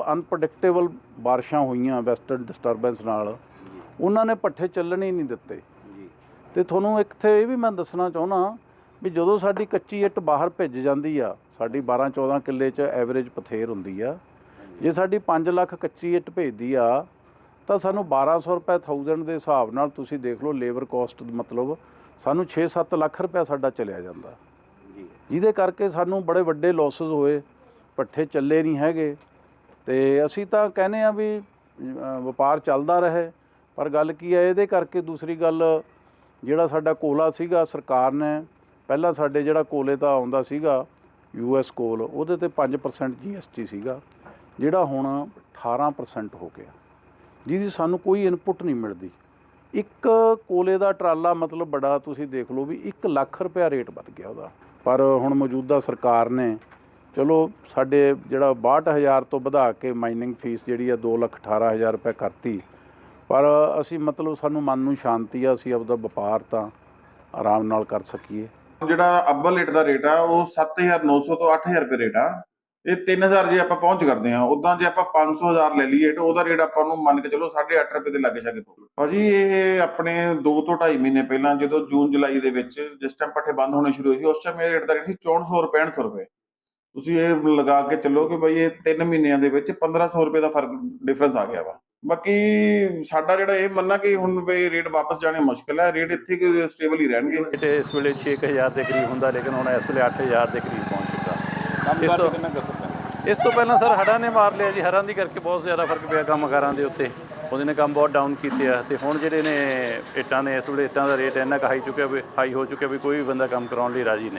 Unpredictable ਬਾਰਿਸ਼ਾਂ ਹੋਈਆਂ western disturbance ਨਾਲ। ਉਹਨਾਂ ਨੇ ਪੱਠੇ ਚੱਲਣੇ ਹੀ ਨਹੀਂ ਦਿੱਤੇ। ਜੀ। ਤੇ ਤੁਹਾਨੂੰ ਇੱਥੇ ਇਹ ਵੀ ਮੈਂ ਦੱਸਣਾ ਚਾਹੁੰਦਾ ਵੀ ਜਦੋਂ ਸਾਡੀ ਕੱਚੀ ਇੱਟ ਬਾਹਰ ਭਿੱਜ ਜਾਂਦੀ ਆ ਸਾਡੀ 12 14 ਕਿੱਲੇ 'ਚ ਐਵਰੇਜ ਪਥੇਰ ਹੁੰਦੀ ਆ ਜੇ ਸਾਡੀ 5 ਲੱਖ ਕੱਚੀ ਇੱਟ ਭੇਜਦੀ ਆ ਤਾਂ ਸਾਨੂੰ 1200 ਰੁਪਏ 1000 ਦੇ ਹਿਸਾਬ ਨਾਲ ਤੁਸੀਂ ਦੇਖ ਲਓ ਲੇਬਰ ਕਾਸਟ ਮਤਲਬ ਸਾਨੂੰ 6-7 ਲੱਖ ਰੁਪਏ ਸਾਡਾ ਚਲਿਆ ਜਾਂਦਾ। ਜੀ। ਜਿਹਦੇ ਕਰਕੇ ਸਾਨੂੰ ਬੜੇ ਵੱਡੇ ਲਾਸਸ ਹੋਏ ਪੱਠੇ ਚੱਲੇ ਨਹੀਂ ਹੈਗੇ। ਤੇ ਅਸੀਂ ਤਾਂ ਕਹਿੰਦੇ ਆ ਵੀ ਵਪਾਰ ਚੱਲਦਾ ਰਹੇ। ਪਰ ਗੱਲ ਕੀ ਹੈ, ਇਹਦੇ ਕਰਕੇ ਦੂਸਰੀ ਗੱਲ ਜਿਹੜਾ ਸਾਡਾ ਕੋਲਾ ਸੀਗਾ, ਸਰਕਾਰ ਨੇ ਪਹਿਲਾਂ ਸਾਡੇ ਜਿਹੜਾ ਕੋਲੇ ਤਾਂ ਆਉਂਦਾ ਸੀਗਾ ਯੂਐਸ ਕੋਲ, ਉਹਦੇ ਤੇ 5% ਜੀਐਸਟੀ ਸੀਗਾ, ਜਿਹੜਾ ਹੁਣ 18% ਹੋ ਗਿਆ। ਜਿਹਦੀ ਸਾਨੂੰ ਕੋਈ ਇਨਪੁਟ ਨਹੀਂ ਮਿਲਦੀ। ਇੱਕ ਕੋਲੇ ਦਾ ਟਰਾਲਾ ਮਤਲਬ ਬੜਾ, ਤੁਸੀਂ ਦੇਖ ਲਓ ਵੀ 1 ਲੱਖ ਰੁਪਇਆ ਰੇਟ ਵੱਧ ਗਿਆ ਉਹਦਾ। ਪਰ ਹੁਣ ਮੌਜੂਦਾ ਸਰਕਾਰ ਨੇ ਚਲੋ, ਸਾਡੇ ਜਿਹੜਾ 62000 ਤੋਂ ਵਧਾ ਕੇ ਮਾਈਨਿੰਗ ਫੀਸ ਜਿਹੜੀ ਆ 2 ਲੱਖ 18000 ਰੁਪਏ ਕਰਤੀ। ਪਰ ਅਸੀਂ ਮਤਲਬ ਸਾਨੂੰ ਮਨ ਨੂੰ ਸ਼ਾਂਤੀ ਆ, ਅਸੀਂ ਆਪਦਾ ਵਪਾਰ ਤਾਂ ਆਰਾਮ ਨਾਲ ਕਰ ਸਕੀਏ। ਜਿਹੜਾ ਅੱਬਲ ਰੇਟ ਦਾ ਰੇਟ ਆ, ਉਹ 7900 ਤੋਂ 8000 ਰੁਪਏ ਰੇਟ ਆ। ਇਹ 3000 ਜੇ ਆਪਾਂ ਪਹੁੰਚ ਕਰਦੇ ਆ ਉਦਾਂ ਜੇ ਆਪਾਂ 500000 ਲੈ ਲਈਏ, ਤਾਂ ਉਹਦਾ ਰੇਟ ਆਪਾਂ ਨੂੰ ਮੰਨ ਕੇ ਚਲੋ 8.5 ਰੁਪਏ ਦੇ ਲਾਗੇ ਛਾਗੇ ਪਊਗਾ। ਭਾਜੀ, ਇਹ ਆਪਣੇ 2 ਤੋਂ 2.5 ਮਹੀਨੇ ਪਹਿਲਾਂ ਜਦੋਂ ਜੂਨ ਜੁਲਾਈ ਦੇ ਵਿੱਚ ਜਿਸ ਟਾਈਮ ਪੱਠੇ ਬੰਦ ਹੋਣੇ ਸ਼ੁਰੂ ਹੋਏ ਸੀ, ਉਸ ਟਾਈਮ ਇਹ ਰੇਟ ਦਾ ਰੇਟ ਸੀ 6400 ਰੁਪਏ 6500 ਰੁਪਏ। ਤੁਸੀਂ ਇਹ ਲਗਾ ਕੇ ਚੱਲੋ ਕਿ ਬਈ ਇਹ 3 ਮਹੀਨਿਆਂ ਦੇ ਵਿੱਚ 1500 ਰੁਪਏ ਦਾ ਫ਼ਰਕ ਡਿਫਰੈਂਸ ਆ ਗਿਆ ਵਾ। ਬਾਕੀ ਸਾਡਾ ਜਿਹੜਾ ਇਹ ਮੰਨਣਾ ਕਿ ਹੁਣ ਵੀ ਰੇਟ ਵਾਪਸ ਜਾਣੇ ਮੁਸ਼ਕਲ ਹੈ ਰੇਟ ਇੱਥੇ ਕਿ ਸਟੇਬਲ ਹੀ ਰਹਿਣਗੇ। ਰੇਟ ਇਸ ਵੇਲੇ 6000 ਦੇ ਕਰੀਬ ਹੁੰਦਾ ਲੇਕਿਨ ਹੁਣ ਇਸ ਵੇਲੇ 8000 ਦੇ ਕਰੀਬ ਪਹੁੰਚ ਚੁੱਕਾ। ਕੰਮ ਇਸ ਤੋਂ- ਕਿੰਨਾ ਕਰ ਸਕਦੇ? ਇਸ ਤੋਂ ਪਹਿਲਾਂ ਸਰ ਹੜ੍ਹਾਂ ਨੇ ਮਾਰ ਲਿਆ ਜੀ ਹੜ੍ਹਾਂ ਦੀ ਕਰਕੇ ਬਹੁਤ ਜ਼ਿਆਦਾ ਫ਼ਰਕ ਪਿਆ ਕੰਮਕਾਰਾਂ ਦੇ ਉੱਤੇ। ਉਹਦੇ ਨੇ ਕੰਮ ਬਹੁਤ ਡਾਊਨ ਕੀਤੇ ਆ ਤੇ ਹੁਣ ਜਿਹੜੇ ਨੇ ਇੱਟਾਂ ਨੇ ਇਸ ਵੇਲੇ ਇੱਟਾਂ ਦਾ ਰੇਟ ਇੰਨਾ ਕੁ ਹਾਈ ਚੁੱਕਿਆ ਵੀ ਹਾਈ ਹੋ ਚੁੱਕਿਆ ਵੀ ਕੋਈ ਵੀ ਬੰਦਾ ਕੰਮ ਕਰਾਉਣ ਲਈ ਰਾਜੀ ਨਹੀਂ।